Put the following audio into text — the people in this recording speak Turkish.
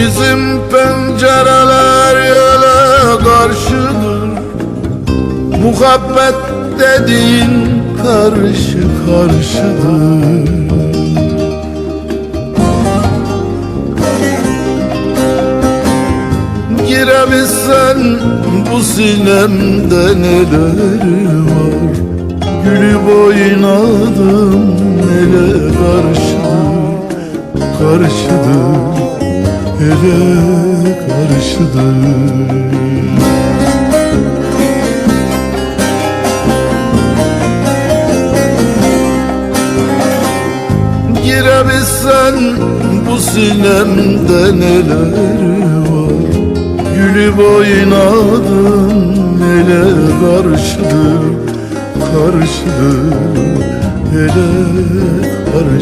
Bizim pencereler yele karşıdır. Muhabbet dediğin karşı karşıdır. Girebilsen bu sinemde neler var? Gülüp oynadım ele karşıdır? Karşıdır ele karşıdır Girebilsen bu sinemde neler var? Gülüp oynadım ele karşıdır Karşıdır ele karşı